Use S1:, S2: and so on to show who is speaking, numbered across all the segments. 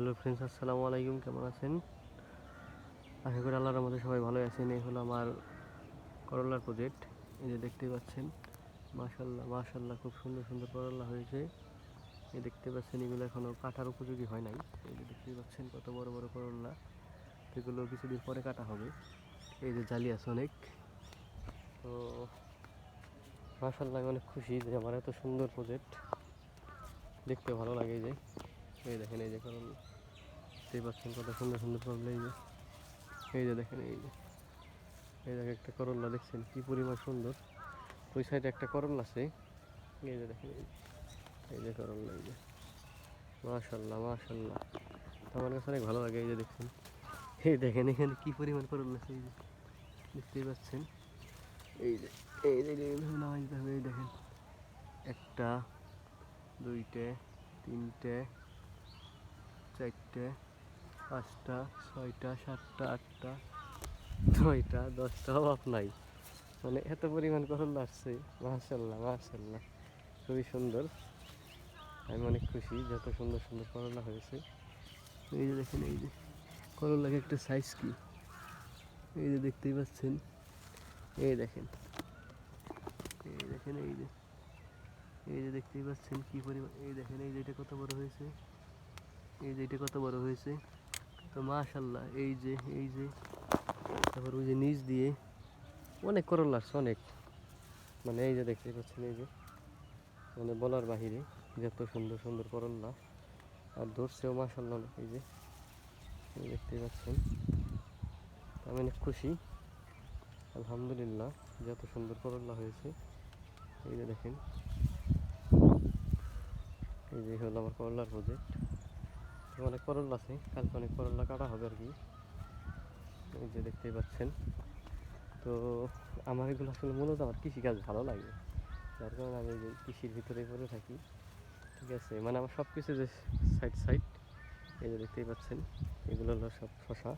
S1: Hello friends আসসালামু আলাইকুম, কেমন আছেন? আশা করি আল্লাহর মধ্যে সবাই ভালো আছেন। এই হলো আমার করলার প্রজেক্ট এই যে দেখতেই পাচ্ছেন মাশাল্লাহ মাশাল্লাহ খুব সুন্দর সুন্দর করলা হয়েছে। এই দেখতে পাচ্ছেন, এগুলো এখনও কাটার উপযোগী হয় নাই। এই যে দেখতে পাচ্ছেন, কত বড় বড় করলা এগুলো কিছুদিন পরে কাটা হবে। এই যে জালি আছে অনেক। তো মাশাল্লাহ আমি অনেক খুশি যে আমার এত সুন্দর প্রজেক্ট দেখতে ভালো লাগে যে। দেখেন এই যে কারণ দেখতেই পাচ্ছেন কত সুন্দর সুন্দর করলা এই যে। এই যে দেখেন এই যে। এই দেখেন একটা করলা দেখছেন, কি পরিমাণ সুন্দর। ওই সাইডে একটা করলা আছে। এই যে দেখেন এই যে। এই যে করলা, এই যে। মাশাল্লাহ মাশাল্লাহ আমার কাছে অনেক ভালো লাগে এই যে দেখছেন। এই দেখেন এখানে কি পরিমাণ করলা আছে, এই যে। দেখতেই পাচ্ছেন। এই যে এই যে দিতে হবে এই দেখেন। একটা, দুইটে, তিনটে চারটে, পাঁচটা, ছয়টা, সাতটা, আটটা, নয়টা, দশটা, অভাব নাই। মানে এত পরিমাণ করলা আসছে মাশাল্লাহ মাশাল্লাহ খুবই সুন্দর। আমি অনেক খুশি যত সুন্দর সুন্দর করলা হয়েছে। এই যে দেখেন, এই যে করলাকে একটা সাইজ কি? এই যে দেখতেই পাচ্ছেন। এই দেখেন। এই দেখেন, এই যে। এই যে দেখতেই পাচ্ছেন কী পরিমাণ। এই দেখেন, এই যে এটা কত বড় হয়েছে? এই যে এটা কত বড় হয়েছে? তো মাশাল্লাহ এই যে এই যে, তারপর ওই যে নিচ দিয়ে অনেক করল আসছে, অনেক। মানে এই যে দেখতে পাচ্ছেন, এই যে মানে বলার বাহিরে যত সুন্দর সুন্দর করল্লা আর ধরছেও মাশাল্লাহ এই যে দেখতে পাচ্ছেন। আমি অনেক খুশি, আলহামদুলিল্লাহ, যত সুন্দর করল্লা হয়েছে। এই যে দেখেন, এই যে হলো আমার করলার প্রজেক্ট অনেক করলা আছে, কালকে অনেক করলা কাটা হবে আর কি। এই যে দেখতেই পাচ্ছেন। তো আমার এগুলো আসলে মূলত আমার কৃষিকাজ ভালো লাগে। যার কারণে আমি এই কৃষির ভিতরে পড়ে থাকি। ঠিক আছে মানে আমার সব কিছু যে সাইড সাইড এই যে দেখতেই পাচ্ছেন, এগুলো হলো সব শশা।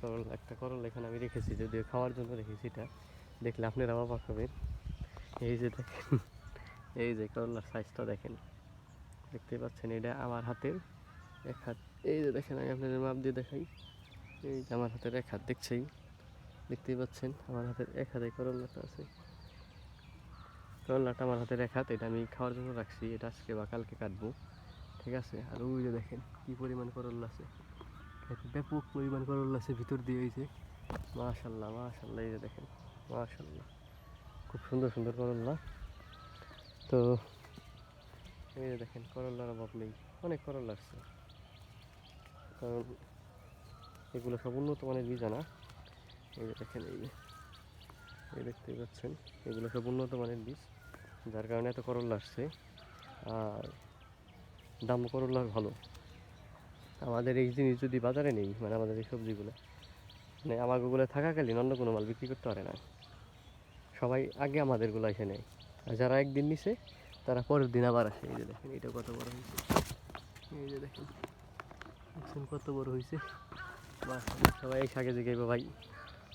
S1: করলা, একটা করলা এখানে আমি রেখেছি, যদিও খাওয়ার জন্য রেখেছি এটা। দেখলে আপনারা অবাক হবেন। এই যে দেখেন, এই যে করলার সাইজটা দেখেন। দেখতেই পাচ্ছেন, এটা আমার হাতের এক হাত, এই যে দেখেন আমি আপনাদের মাপ দিয়ে দেখাই। এই যে আমার হাতের এক হাত দেখছেই, দেখতেই পাচ্ছেন, আমার হাতের এক হাতে করলাটা আছে। করলাটা আমার হাতের এক হাত, এটা আমি খাওয়ার জন্য রাখছি, এটা আজকে বা কালকে কাটবো, ঠিক আছে? আর ওই যে দেখেন, কি পরিমাণ করলা আছে। ব্যাপক পরিমাণ করলা আছে ভিতর দিয়ে, এই যে। মাশাল্লাহ মাশাল্লাহ, এই যে দেখেন, মাশাল্লাহ। খুব সুন্দর সুন্দর করল্লা তো, এই যে দেখেন, করলার অভাব নেই, অনেক করলা আসছে কারণ এগুলো সব উন্নত মানের বীজ আনা এই দেখেন, এই এই দেখতেই পাচ্ছেন, এগুলো সব উন্নত মানের বীজ, যার কারণে এত করলা আসছে। আর দাম করলার ভালো। আমাদের এই জিনিস যদি বাজারে নেই মানে আমাদের এই সবজিগুলো মানে আমার আমাগুলো থাকাকালীন অন্য কোনো মাল বিক্রি করতে পারে না। সবাই আগে আমাদেরগুলো এসে নেয়। আর যারা একদিন নিছে, তারা পরের দিন আবার আসে। এই যে দেখেন এটা কত বড় হয়েছে। এই যে দেখেন। দেখছেন কত বড় হয়েছে সবাই এই শাকে জেগে ভাই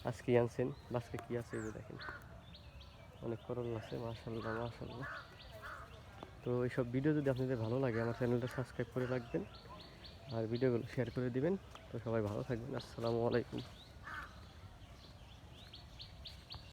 S1: আজকে আনছেন, বাসকে কি আছে এই দেখেন। অনেক করল আছে মাশাল্লাহ মাশাল্লাহ তো এইসব ভিডিও যদি আপনাদের ভালো লাগে, আমার চ্যানেলটা সাবস্ক্রাইব করে রাখবেন, আর ভিডিওগুলো শেয়ার করে দিবেন। তো সবাই ভালো থাকবেন, আসসালামু আলাইকুম।